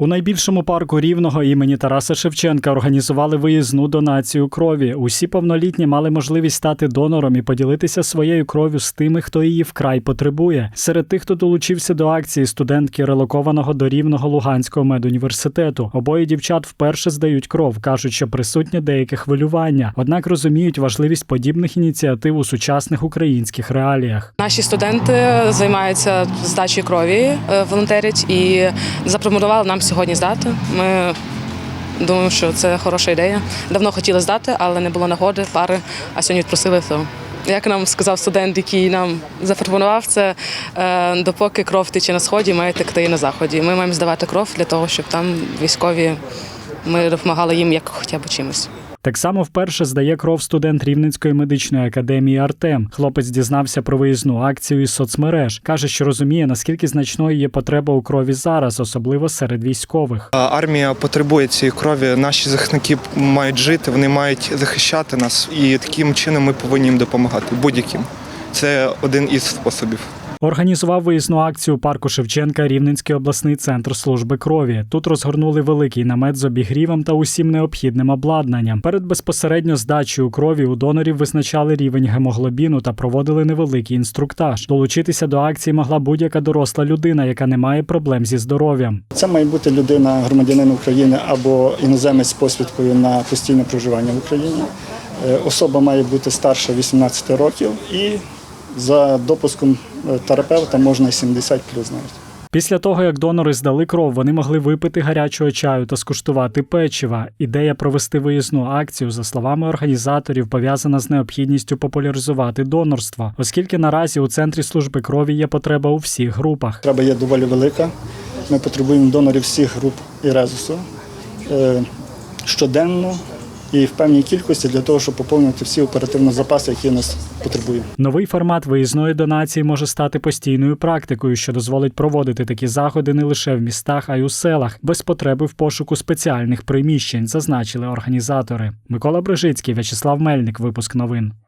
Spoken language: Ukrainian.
У найбільшому парку рівного імені Тараса Шевченка організували виїзну донацію крові. Усі повнолітні мали можливість стати донором і поділитися своєю кров'ю з тими, хто її вкрай потребує. Серед тих, хто долучився до акції, студентки релокованого до рівного Луганського медуніверситету. Обоє дівчат вперше здають кров, кажуть, що присутнє деяке хвилювання, однак розуміють важливість подібних ініціатив у сучасних українських реаліях. Наші студенти займаються здачею крові, е, волонтерять і запропонували нам сьогодні здати. Ми думаємо, що це хороша ідея. Давно хотіли здати, але не було нагоди, пари, а сьогодні відпросили то. Як нам сказав студент, який нам запропонував це, е, допоки кров тече на сході, має текти на заході. Ми маємо здавати кров для того, щоб там військові ми допомагали їм як хоча б чимось. Так само вперше здає кров студент Рівненської медичної академії Артем. Хлопець дізнався про виїзну акцію із соцмереж. каже, що розуміє, наскільки значною є потреба у крові зараз, особливо серед військових. Армія потребує цієї крові. Наші захисники мають жити, вони мають захищати нас, і таким чином ми повинні їм допомагати. Будь-яким. Це один із способів. Організував виїзну акцію парку Шевченка Рівненський обласний центр служби крові. Тут розгорнули великий намет з обігрівом та усім необхідним обладнанням. Перед безпосередньо здачею крові у донорів визначали рівень гемоглобіну та проводили невеликий інструктаж. Долучитися до акції могла будь-яка доросла людина, яка не має проблем зі здоров'ям. Це має бути людина, громадянин України або іноземець з посвідкою на постійне проживання в Україні. Е, Особа має бути старша 18 років і за допуском е, терапевта можна і 70 плюс навіть. Після того, як донори здали кров, вони могли випити гарячого чаю та скуштувати печива. Ідея провести виїзну акцію, за словами організаторів, пов'язана з необхідністю популяризувати донорство, оскільки наразі у центрі служби крові є потреба у всіх групах. Треба є доволі велика. Ми потребуємо донорів всіх груп і резусу е, щоденно і в певній кількості для того, щоб поповнити всі оперативні запаси, які нас потребує. Новий формат виїзної донації може стати постійною практикою, що дозволить проводити такі заходи не лише в містах, а й у селах, без потреби в пошуку спеціальних приміщень, зазначили організатори. Микола Брижицький, В'ячеслав Мельник. Випуск новин.